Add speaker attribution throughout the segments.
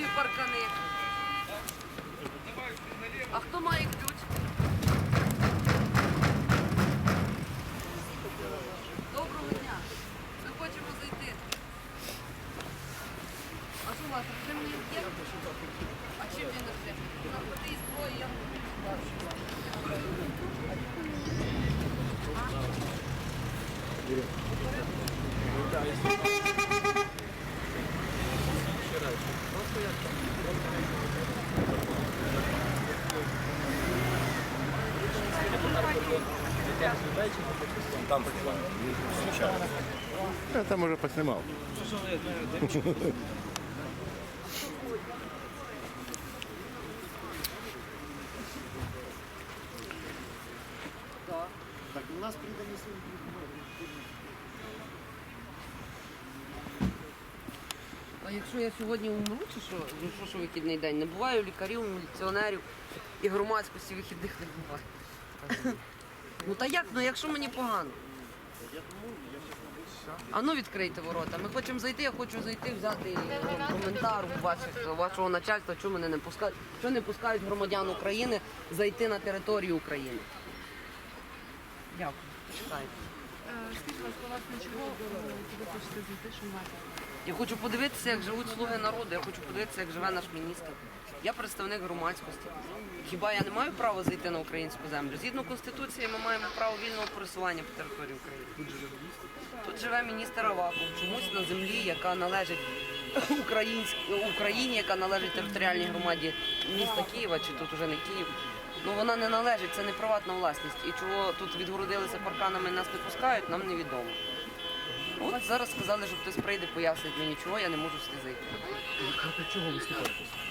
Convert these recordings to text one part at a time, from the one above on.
Speaker 1: показую паркани. А хто має ключ? Доброго дня. Ми хочемо зайти. А що у вас режимний є? А чим він режим? На ході зброї я
Speaker 2: Там звичайно.
Speaker 3: Я там уже поснимал.
Speaker 4: Так, у нас придані свої
Speaker 1: А якщо я сьогодні умру, чи що? Ну що ж вихідний день? Не буває у лікарів, міліціонерів і громадськості вихідних не буває. Ну та як? Ну якщо мені погано? А ну відкрийте ворота. Ми хочемо зайти, я хочу зайти, взяти коментар у ваших, вашого начальства, чому мене не пускають, що не пускають громадян України зайти на територію України. Дякую. Я хочу подивитися, як живуть слуги народу. Я хочу подивитися, як живе наш міністр. Я представник громадськості. Хіба я не маю права зайти на українську землю? Згідно конституції, ми маємо право вільного пересування по території України. Тут живе міністр Аваков, чомусь на землі, яка належить Україні, яка належить територіальній громаді міста Києва, чи тут уже не Київ. Ну вона не належить, це не приватна власність. І чого тут відгородилися парканами, нас не пускають, нам невідомо. От зараз сказали, що хтось прийде, пояснить мені, чого я не можу сюди зайти.
Speaker 4: Проти чого виступаєте?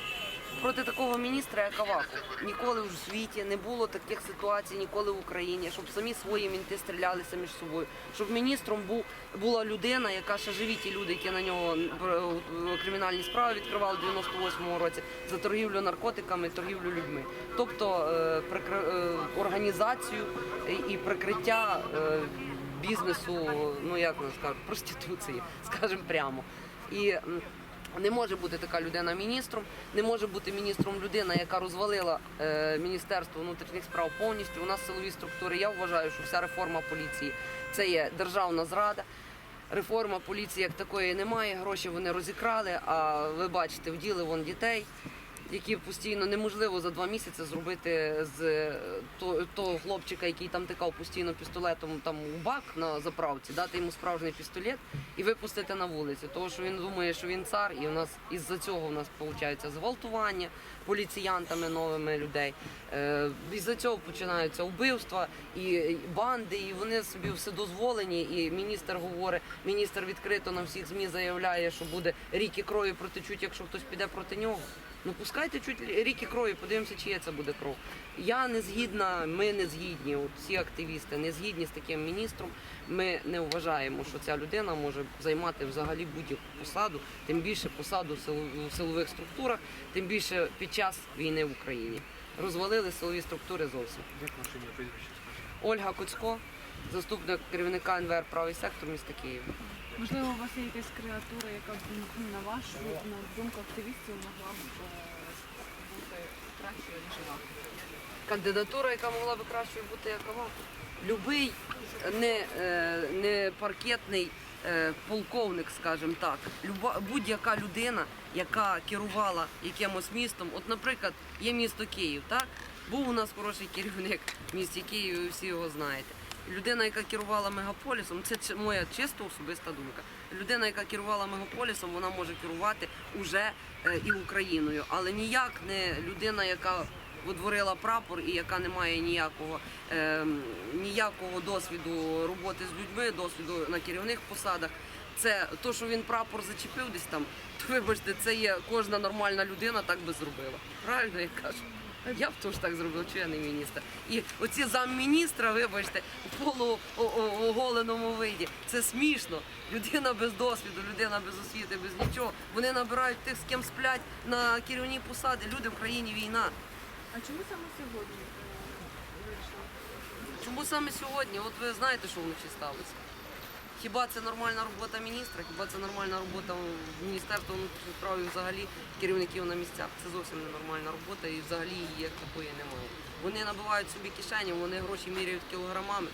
Speaker 1: Проти такого міністра, як Аваков, ніколи в світі не було таких ситуацій, ніколи в Україні, щоб самі свої мінти стрілялися між собою, щоб міністром був була людина, яка ще живі ті люди, які на нього е, кримінальні справи відкривали в 98-му році за торгівлю наркотиками, торгівлю людьми, тобто е, е, організацію і прикриття бізнесу, ну як нам скажуть, проституції, скажімо прямо. І не може бути така людина міністром, не може бути міністром людина, яка розвалила е, Міністерство внутрішніх справ повністю. У нас силові структури. Я вважаю, що вся реформа поліції це є державна зрада. Реформа поліції як такої немає. Гроші вони розікрали. А ви бачите, вділи вон дітей, які постійно неможливо за два місяці зробити з е, то- того хлопчика, який там тикав постійно пістолетом там у бак на заправці, дати йому справжній пістолет і випустити на вулицю. Тому що він думає, що він цар, і у нас із-за цього у нас виходить зґвалтування поліціянтами новими людей. Е, із-за цього починаються вбивства і банди, і вони собі все дозволені. І міністр говорить, міністр відкрито на всіх змі заявляє, що буде ріки крові протечуть, якщо хтось піде проти нього. Ну пускайте чуть ріки крові, подивимося, чиє це буде кров. Я не згідна, ми не згідні, от всі активісти не згідні з таким міністром. Ми не вважаємо, що ця людина може займати взагалі будь-яку посаду, тим більше посаду в силових структурах, тим більше під час війни в Україні. Розвалили силові структури зовсім.
Speaker 4: Як ваше ім'я прізвище?
Speaker 1: Ольга Коцько, заступник керівника НВР правий сектор міста Києва.
Speaker 5: Можливо, у вас є якась креатура, яка б, ну, на вашу на думку активістів могла б е, бути кращою, ніж вона.
Speaker 1: кандидатура, яка могла би кращою бути як Аваков. Любий не, е, не паркетний е, полковник, скажімо так, будь-яка людина, яка керувала якимось містом, от, наприклад, є місто Київ, так? Був у нас хороший керівник в місті Києві, ви всі його знаєте. Людина, яка керувала мегаполісом, це моя чисто особиста думка. Людина, яка керувала мегаполісом, вона може керувати уже е, і Україною, але ніяк не людина, яка утворила прапор і яка не має ніякого, е, ніякого досвіду роботи з людьми, досвіду на керівних посадах. Це то, що він прапор зачепив десь там, то вибачте, це є кожна нормальна людина так би зробила. Правильно я кажу? Я б теж так зробив, чи я не міністр. І оці замміністра, вибачте, у полуоголеному виді. Це смішно. Людина без досвіду, людина без освіти, без нічого. Вони набирають тих, з ким сплять на керівні посади. Люди в країні війна.
Speaker 5: А чому саме сьогодні е, вирішили?
Speaker 1: Чому саме сьогодні? От ви знаєте, що вночі сталося? Хіба це нормальна робота міністра? Хіба це нормальна робота Міністерства внутрішніх справ і взагалі керівників на місцях? Це зовсім не нормальна робота і взагалі її як такої немає. Вони набивають собі кишені, вони гроші міряють кілограмами.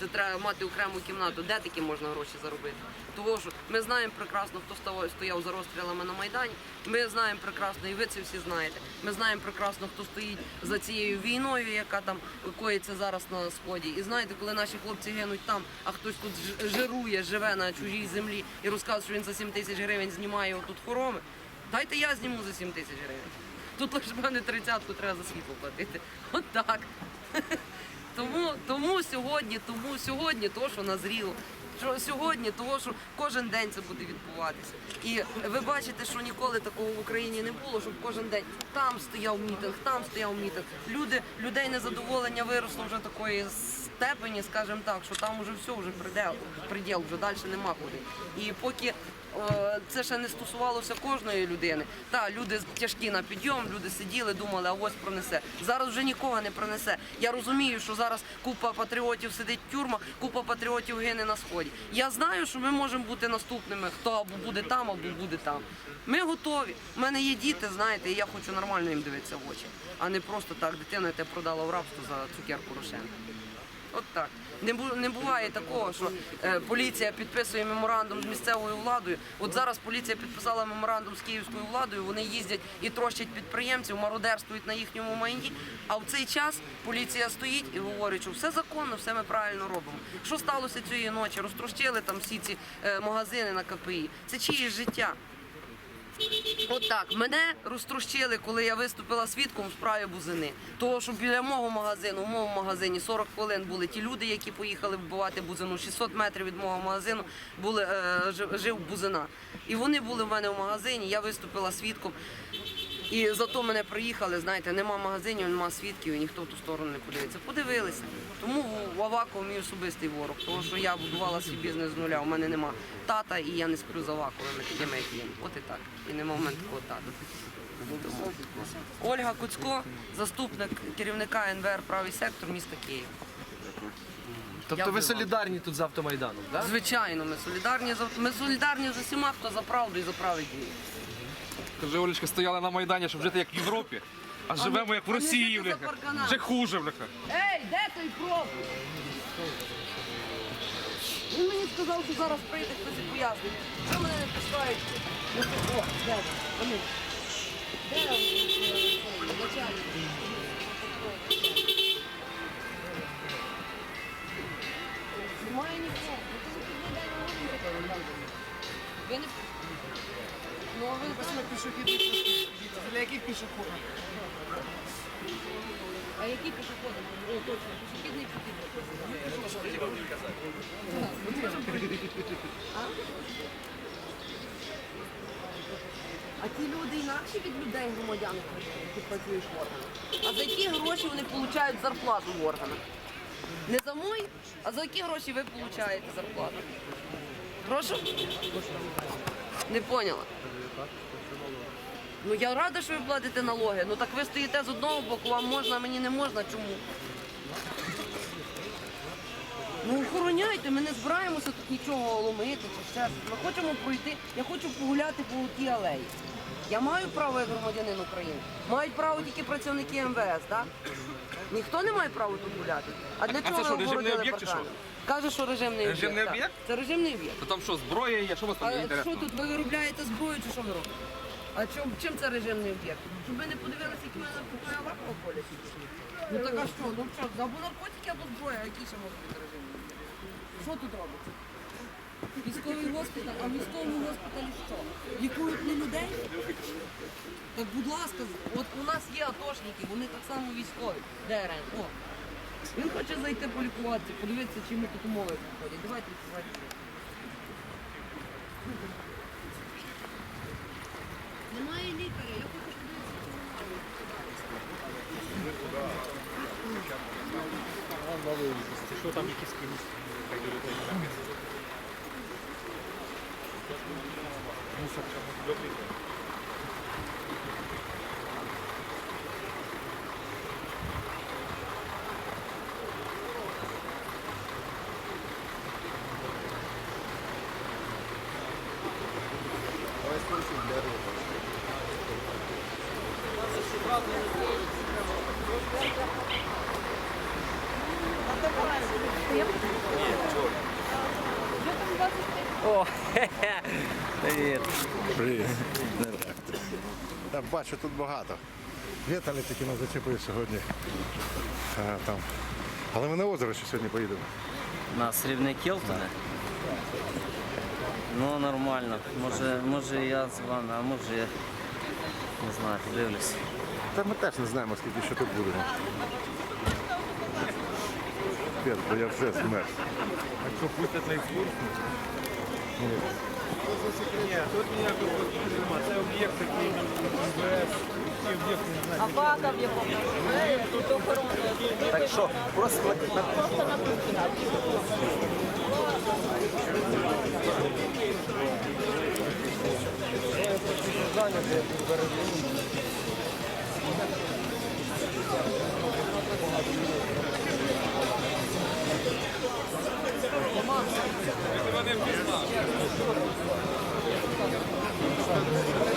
Speaker 1: Це треба мати окрему кімнату. Де такі можна гроші заробити? Того що ми знаємо прекрасно, хто стояв за розстрілами на Майдані. Ми знаємо прекрасно, і ви це всі знаєте. Ми знаємо прекрасно, хто стоїть за цією війною, яка там коїться зараз на сході. І знаєте, коли наші хлопці гинуть там, а хтось тут жирує, живе на чужій землі і розказує, що він за 7 тисяч гривень знімає отут хороми. Дайте я зніму за 7 тисяч гривень. Тут лише мене тридцятку треба за світло платити. От так. Тому, тому сьогодні, тому сьогодні то, що назріло. Сьогодні того, що кожен день це буде відбуватися. І ви бачите, що ніколи такого в Україні не було, щоб кожен день там стояв мітинг, там стояв мітинг. Люди, людей незадоволення виросло вже такої степені, скажімо так, що там вже все, вже придел, приділ, вже далі нема куди. І поки е, це ще не стосувалося кожної людини. Та люди тяжкі на підйом, люди сиділи, думали, а ось пронесе. Зараз вже нікого не пронесе. Я розумію, що зараз купа патріотів сидить в тюрмах, купа патріотів гине на сході. Я знаю, що ми можемо бути наступними, хто або буде там, або буде там. Ми готові. У мене є діти, знаєте, і я хочу нормально їм дивитися в очі, а не просто так дитина тебе продала в рабство за цукерку Рошенка. От так. Не, не буває такого, що е, поліція підписує меморандум з місцевою владою. От зараз поліція підписала меморандум з київською владою. Вони їздять і трощать підприємців, мародерствують на їхньому майні. А в цей час поліція стоїть і говорить, що все законно, все ми правильно робимо. Що сталося цієї ночі? Розтрощили там всі ці е, магазини на КПІ. Це чиє життя? От мене розтрущили, коли я виступила свідком в справі Бузини. Того, що біля мого магазину, в моєму магазині 40 хвилин були ті люди, які поїхали вбивати Бузину. 600 метрів від мого магазину були, е, жив Бузина. І вони були в мене в магазині, я виступила свідком. І зато мене приїхали, знаєте, нема магазинів, нема свідків, і ніхто в ту сторону не подивиться. Подивилися. Тому в мій особистий ворог, тому що я будувала свій бізнес з нуля. У мене нема тата, і я не сплю з Аваковими такими, як він. От і так. І нема в мене такого тата. Тому Ольга Куцько, заступник керівника НВР правий сектор міста Києва.
Speaker 6: Тобто ви солідарні тут з автомайданом, так?
Speaker 1: Звичайно, ми солідарні з ми солідарні з усіма, хто за правду і за правий дії.
Speaker 7: Каже, Олечка, стояли на Майдані, щоб жити як в Європі, а живемо як в Росії, бляха. Вже хуже, бляха.
Speaker 1: Ей, де той пропуск? Він мені сказав, що зараз прийде хтось і пояснить. Що мене не пускають? Ну, ти- О, де вони? Де е, начальник? Немає нікого. Ну, то ви підійдете на вулицю. Ви не... Ну, а ви
Speaker 4: Пішохідний Для яких пішоходів?
Speaker 1: А які пішоходи? О, точно, пішохідний пішохід. А ті люди інакші від людей громадян, які працюють в органах. А за які гроші вони отримують зарплату в органах? Не за мої, а за які гроші ви отримуєте зарплату? Прошу? Не поняла. Ну я рада, що ви платите налоги. Ну так ви стоїте з одного боку, вам можна, а мені не можна. Чому? Ну охороняйте, ми не збираємося тут нічого ломити чи ще. Ми хочемо пройти. Я хочу погуляти по тій алеї. Я маю право як громадянин України. Мають право тільки працівники МВС, так? Ніхто не має права тут гуляти. А для
Speaker 7: А це
Speaker 1: чого
Speaker 7: що,
Speaker 1: ви
Speaker 7: режимний
Speaker 1: огородили
Speaker 7: об'єкт чи
Speaker 1: паркани? Каже, що режимний об'єкт.
Speaker 7: Режимний
Speaker 1: так.
Speaker 7: об'єкт?
Speaker 1: Це режимний об'єкт.
Speaker 7: То там що, зброя є, що у вас там є
Speaker 1: А що тут? Ви виробляєте зброю чи що ви робите? А чим, чим це режимний об'єкт? Щоб ви не подивилися, які в мене наркотики в полі? Ну так а що? Ну що, або наркотики, або зброя, які ще можуть бути режимні об'єкти? Що тут робиться? Військовий госпіталь, а в військовому госпіталі що? Лікують не людей? Так будь ласка, от у нас є атошники, вони так само військові. Де Рен? О. Він хоче зайти полікуватися, подивитися, чи йому тут умови підходять. Давайте відкривайте. Немає лікаря, я хочу подивитися.
Speaker 4: Що там якісь комісії? Нет, черт.
Speaker 3: Привіт. Я бачу тут багато. Віталі тільки нас зачепив сьогодні. А, там. Але ми на озеро ще сьогодні поїдемо.
Speaker 8: На срібне Келтоне? Ну нормально. Може, може я з вами, а може я не знаю, подивлюсь.
Speaker 3: Та ми теж не знаємо, скільки ще тут будемо. П'ять, бо я вже змерз.
Speaker 2: Якщо пустять на екскурсію. Ні, тут ніякого нема. Це об'єкт такий МВС.
Speaker 5: А бага в якому? Тут охорона.
Speaker 2: Так що, просто платить на
Speaker 6: Резиденція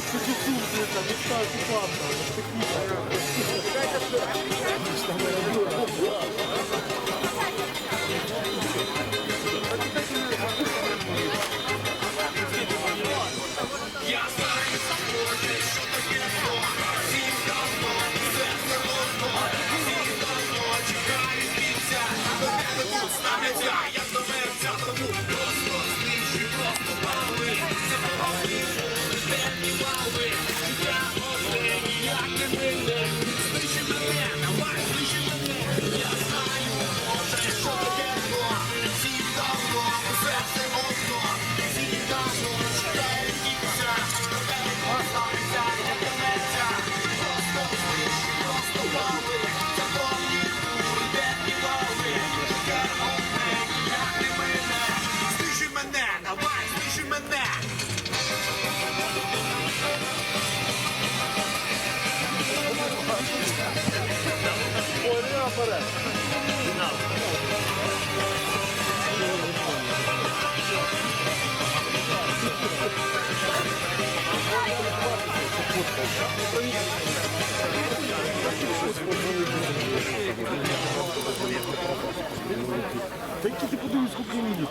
Speaker 6: Чекайте, Huawei. Та які ти подивись, скільки мені?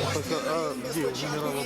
Speaker 3: А, где у генерала